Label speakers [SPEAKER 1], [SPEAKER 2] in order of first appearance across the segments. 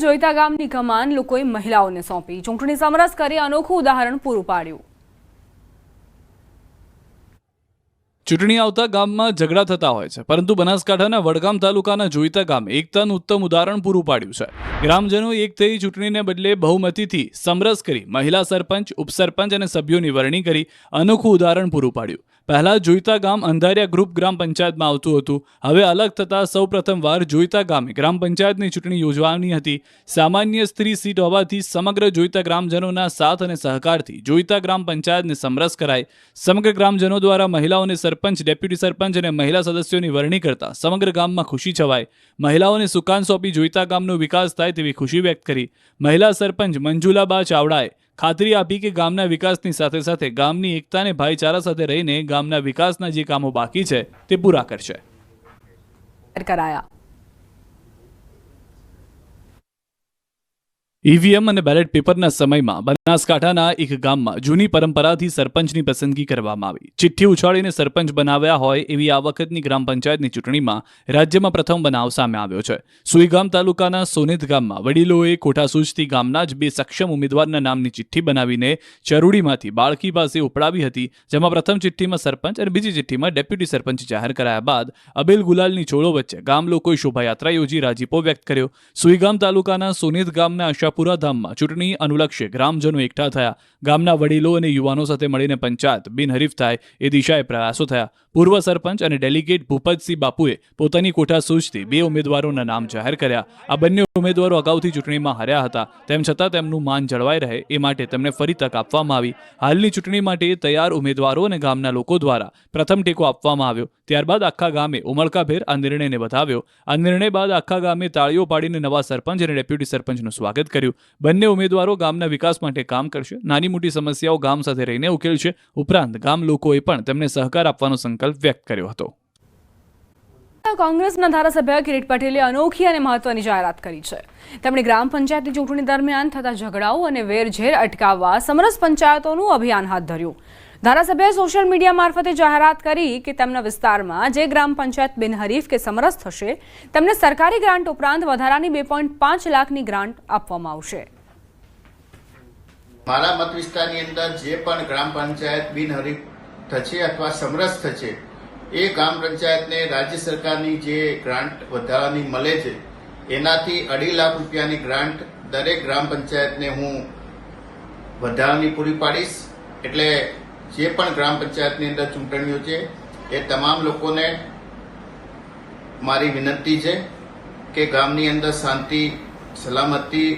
[SPEAKER 1] જોઈતા ગામની કમાન લોકોએ મહિલાઓને સોંપી. ચૂંટણી સમરસ કરી અનોખું ઉદાહરણ પૂરું પાડ્યું.
[SPEAKER 2] ચૂંટણી આવતા ગામમાં ઝઘડા થતા હોય છે. પરંતુ બનાસકાંઠાના વડગામ તાલુકાના જોઈતા ગામે એકતાનું ઉત્તમ ઉદાહરણ પૂરું પાડ્યું છે. ગ્રામજનો એક થઈ ચૂંટણીને બદલે બહુમતીથી સમરસ કરી મહિલા સરપંચ, ઉપસરપંચ અને સભ્યોની વરણી કરી અનોખું ઉદાહરણ પૂરું પાડ્યું. પહેલા જોઈતા ગામ અંધારિયા ગ્રુપ ગ્રામ પંચાયતમાં આવતું હતું. હવે અલગ થતાં સૌ પ્રથમવાર જોઈતા ગામે ગ્રામ પંચાયતની ચૂંટણી યોજવાની હતી. સામાન્ય સ્ત્રી સીટ હોવાથી સમગ્ર જોઈતા ગ્રામજનોના સાથ અને સહકારથી જોઈતા ગ્રામ પંચાયતને સમરસ કરાઈ. સમગ્ર ગ્રામજનો દ્વારા મહિલાઓને સરપંચ ડેપ્યુટી સરપંચ અને મહિલા સદસ્યોની વરણી કરતા સમગ્ર ગામમાં ખુશી છવાય મહિલાઓને સુકાન સોંપી જોઈતા ગામનો વિકાસ થાય તેવી ખુશી વ્યક્ત કરી. મહિલા સરપંચ મંજુલાબા ચાવડાએ ખાતરી આપી કે ગામના વિકાસની સાથે સાથે ગામની એકતાને ભાઈચારા સાથે રહીને ગામના વિકાસના જે કામો બાકી છે તે પૂરા કરશે.
[SPEAKER 1] કરાયા.
[SPEAKER 2] ઈવીએમ અને બેલેટ પેપરના સમયમાં બનાસકાંઠાના એક ગામમાં જૂની પરંપરાથી સરપંચની પસંદગી કરવામાં આવી. ચિઠ્ઠી ઉછાળીને સરપંચ બનાવ્યા હોય એવી આ વખતની ગ્રામ પંચાયતની ચૂંટણીમાં રાજ્યમાં પ્રથમ બનાવ સામે આવ્યો છે. સુઈગામ તાલુકાના સોનેત ગામમાં વડીલોએ કોઠાસૂઝથી ગામના જ બે સક્ષમ ઉમેદવારના નામની ચિઠ્ઠી બનાવીને ચરૂડીમાંથી બાળકી પાસે ઉપડાવી હતી, જેમાં પ્રથમ ચિઠ્ઠીમાં સરપંચ અને બીજી ચિઠ્ઠીમાં ડેપ્યુટી સરપંચ જાહેર કરાયા બાદ અબેલ ગુલાલની ચોળો વચ્ચે ગામ લોકોએ શોભાયાત્રા યોજી રાજીપો વ્યક્ત કર્યો. સુઈગામ તાલુકાના સોનેત ગામના આશાપુરા ધામમાં ચૂંટણી અનુલક્ષે ગ્રામજનો એકઠા થયા. ગામના વડીલો અને યુવાનો સાથે મળીને પંચાયત બિનહરીફ થાય એ દિશાએ પ્રયાસો થયા. પૂર્વ સરપંચ અને ડેલિગેટ ભૂપતસિંહ બાપુએ પોતાની કોઠા સૂચથી બે ઉમેદવારોના નામ જાહેર કર્યા. આ બંને ઉમેદવારો અગાઉથી ચૂંટણીમાં હાર્યા હતા. તેમ છતાં તેમનું માન જળવાઈ રહે એ માટે તેમને ફરી તક આપવામાં આવી. હાલની ચૂંટણી માટે તૈયાર ઉમેદવારો અને ગામના લોકો દ્વારા પ્રથમ ટેકો આપવામાં આવ્યો. ત્યારબાદ આખા ગામે ઉમળકાભેર આ નિર્ણયને વધાવ્યો આ નિર્ણય બાદ આખા ગામે તાળીઓ પાડીને નવા સરપંચ અને ડેપ્યુટી સરપંચનું સ્વાગત કર્યું. બંને ઉમેદવારો ગામના વિકાસ માટે કામ કરશે. નાની મોટી સમસ્યાઓ ગામ સાથે રહીને ઉકેલશે ઉપરાંત ગામ લોકોએ પણ તેમને સહકાર આપવાનો સંકલ્પ વ્યક્ત કર્યો હતો.
[SPEAKER 1] કોંગ્રેસના ધારાસભ્ય કિરીટ પટેલે અનોખી અને મહત્વની જાહેરાત કરી છે. તેમણે ગ્રામ પંચાયતની ચૂંટણી દરમિયાન થતા ઝઘડાઓ અને વેરઝેર અટકાવવા સમરસ પંચાયતોનું અભિયાન હાથ ધર્યું. ધારાસભ્યએ સોશિયલ મીડિયા મારફતે જાહેરાત કરી કે તેમના વિસ્તારમાં જે ગ્રામ પંચાયત બિનહરીફ કે સમરસ થશે, તેમને સરકારી ગ્રાન્ટ ઉપરાંત વધારાની બે પાંચ લાખની ગ્રાન્ટ આપવામાં આવશે.
[SPEAKER 3] મારા મત વિસ્તારની અંદર જે પણ ગ્રામ પંચાયત બિનહરીફ થશે અથવા સમરસ થશે, એ ગ્રામ પંચાયતને રાજ્ય સરકારની જે ગ્રાન્ટ વધારાની મળે છે, એનાથી અઢી લાખ રૂપિયાની ગ્રાન્ટ દરેક ગ્રામ પંચાયતને હું વધારાની પૂરી પાડીશ. એટલે જે પણ ગ્રામ પંચાયતની અંદર ચૂંટણીઓ છે, એ તમામ લોકોને મારી વિનંતી છે કે ગામની અંદર શાંતિ, સલામતી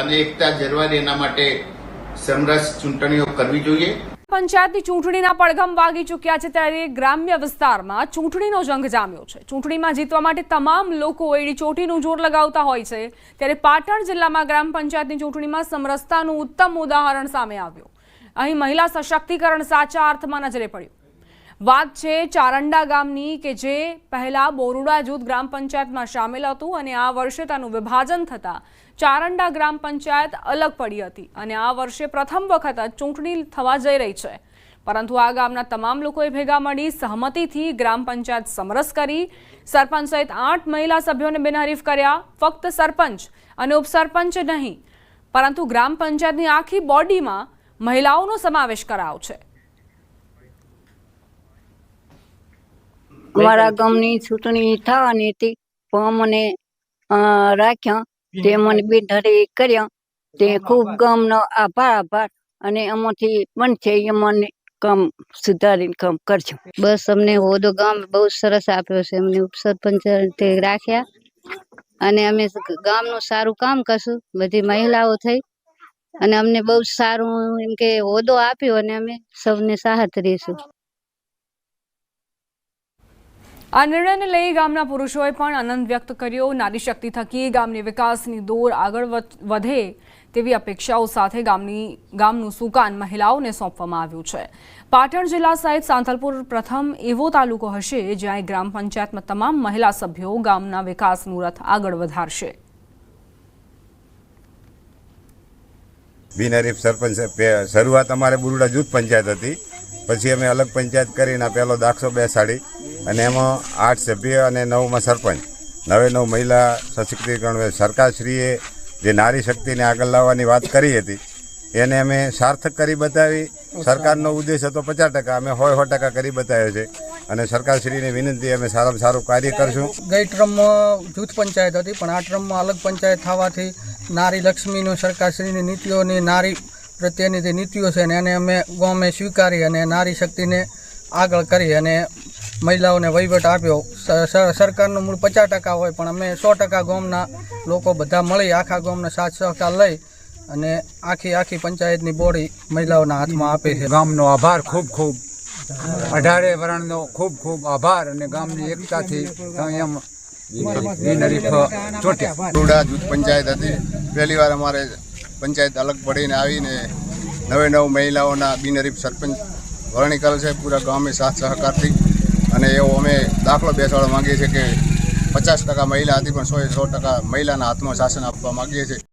[SPEAKER 3] અને એકતા જળવાય એના માટે સમરસ ચૂંટણીઓ કરવી જોઈએ.
[SPEAKER 1] પંચાયતની ચૂંટણીના પડઘમ વાગી ચૂક્યા છે ત્યારે ગ્રામ્ય વિસ્તારમાં ચૂંટણીનો જંગ જામ્યો છે. ચૂંટણીમાં જીતવા માટે તમામ લોકો એડી ચોટીનું જોર લગાવતા હોય છે. ત્યારે પાટણ જિલ્લામાં ગ્રામ પંચાયતની ચૂંટણીમાં સમરસતાનું ઉત્તમ ઉદાહરણ સામે આવ્યું. અહીં મહિલા સશક્તિકરણ સાચા અર્થમાં નજરે પડ્યું. વાત છે ચારંડા ગામની કે જે પહેલા બોરુડા જૂથ ગ્રામ પંચાયતમાં સામેલ હતું અને આ વર્ષે તેનું વિભાજન થતાં ચારંડા ગ્રામ પંચાયત અલગ પડી હતી અને આ વર્ષે પ્રથમ વખત ચૂંટણી થવા જઈ રહી છે. પરંતુ આ ગામના તમામ લોકોએ ભેગા મળી સહમતિથી ગ્રામ પંચાયત સમરસ કરી. સરપંચ સહિત આઠ મહિલા સભ્યોને બિનહરીફ કર્યા. ફક્ત સરપંચ અને ઉપસરપંચ નહીં, પરંતુ ગ્રામ પંચાયતની આખી બોડીમાં મહિલાઓનો સમાવેશ કરાયો છે.
[SPEAKER 4] અમારા ગામની ચૂંટણી થવાની હતી પણ અમને અ, રાખ્યા. તે મને બિનહરી કર્યા. તે ખૂબ ગામનો આભાર આભાર. અને એમાંથી બનશે એ મને કામ સુધારીને કામ કરજો.
[SPEAKER 5] બસ અમને હોદો ગામ બહુ સરસ આપ્યો છે. અમને ઉપસરપંચ તે રાખ્યા. અને અમે ગામનું સારું કામ કરશું. બધી મહિલાઓ થઈ. અને અમને બહુ સારું એમ કે હોદો આપ્યો અને અમે સૌને સાહત રહીશું
[SPEAKER 1] આ નિર્ણયને લઈ ગામના પુરુષોએ પણ આનંદ વ્યક્ત કર્યો. નારી શક્તિ થકી ગામની વિકાસની દોર આગળ વધ- તેવી અપેક્ષાઓ સાથે ગામની, ગામનું સુકાન મહિલાઓને સોંપવામાં આવ્યું છે. પાટણ જિલ્લા સહિત સાંતલપુર પ્રથમ એવો તાલુકો હશે જ્યાં ગ્રામ પંચાયતમાં તમામ મહિલા સભ્યો ગામના વિકાસનું રથ આગળ વધારશે.
[SPEAKER 6] બિનહરીફ સરપંચ શરૂઆત અમારે બુરુડા જૂથ પંચાયત હતી. પછી અમે અલગ પંચાયત કરીને આ પહેલો દાખલો બેસાડી અને એમાં આઠ સભ્ય અને નવમાં સરપંચ. નવે નવ મહિલા સશક્તિકરણ સરકારશ્રીએ જે નારી શક્તિને આગળ લાવવાની વાત કરી હતી, એને અમે સાર્થક કરી બતાવી. સરકારનો ઉદ્દેશ હતો પચાસ ટકા, અમે સો સો ટકા કરી બતાવ્યો છે. અને સરકારશ્રીની વિનંતી, અમે સારામાં સારું કાર્ય કરશું.
[SPEAKER 7] ગઈ ટ્રમમાં જૂથ પંચાયત હતી, પણ આ ટ્રમમાં અલગ પંચાયત થવાથી નારી લક્ષ્મીનું સરકારશ્રીની નીતિઓની નારી પ્રત્યેની જે નીતિઓ છે ને એને અમે ગામે સ્વીકારી અને નારી શક્તિને આગળ કરી અને મહિલાઓને વહીવટ આપ્યો. સરકારનું મૂળ પચાસ ટકા હોય પણ અમે સો ટકા ગામના લોકો બધા મળી આખા ગામના સાથ સહકાર લઈ અને આખી આખી પંચાયતની બોડી મહિલાઓના હાથમાં આપે છે.
[SPEAKER 8] ગામનો આભાર ખૂબ ખૂબ. અઢારે વરણનો ખૂબ ખૂબ આભાર અને ગામની એકતાથી એમ
[SPEAKER 9] બરોડા જૂથ પંચાયત હતી. પહેલી વાર અમારે પંચાયત અલગ પડીને આવીને નવે નવ મહિલાઓના બિનહરીફ સરપંચ વરણી કરે છે. પૂરા ગામે સાથ સહકારથી. અને એવો અમે દાખલો બેસાડવા માંગીએ છીએ કે પચાસ ટકા મહિલા હતી, પણ સો સો ટકા મહિલાના હાથમાં શાસન આપવા માગીએ છીએ.